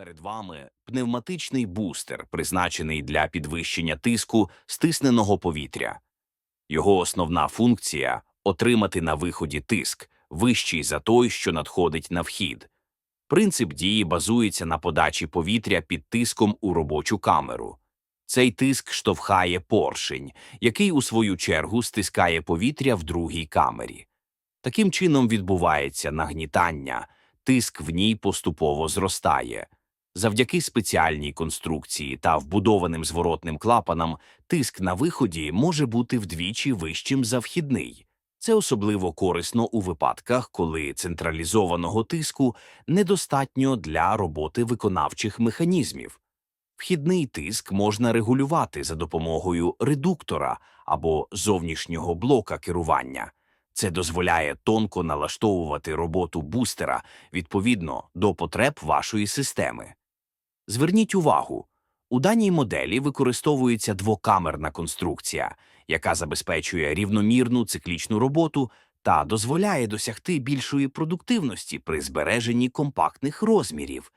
Перед вами пневматичний бустер, призначений для підвищення тиску стисненого повітря. Його основна функція отримати на виході тиск, вищий за той, що надходить на вхід. Принцип дії базується на подачі повітря під тиском у робочу камеру. Цей тиск штовхає поршень, який у свою чергу стискає повітря в другій камері. Таким чином відбувається нагнітання, тиск в ній поступово зростає. Завдяки спеціальній конструкції та вбудованим зворотним клапанам тиск на виході може бути вдвічі вищим за вхідний. Це особливо корисно у випадках, коли централізованого тиску недостатньо для роботи виконавчих механізмів. Вхідний тиск можна регулювати за допомогою редуктора або зовнішнього блока керування. Це дозволяє тонко налаштовувати роботу бустера відповідно до потреб вашої системи. Зверніть увагу, у даній моделі використовується двокамерна конструкція, яка забезпечує рівномірну циклічну роботу та дозволяє досягти більшої продуктивності при збереженні компактних розмірів.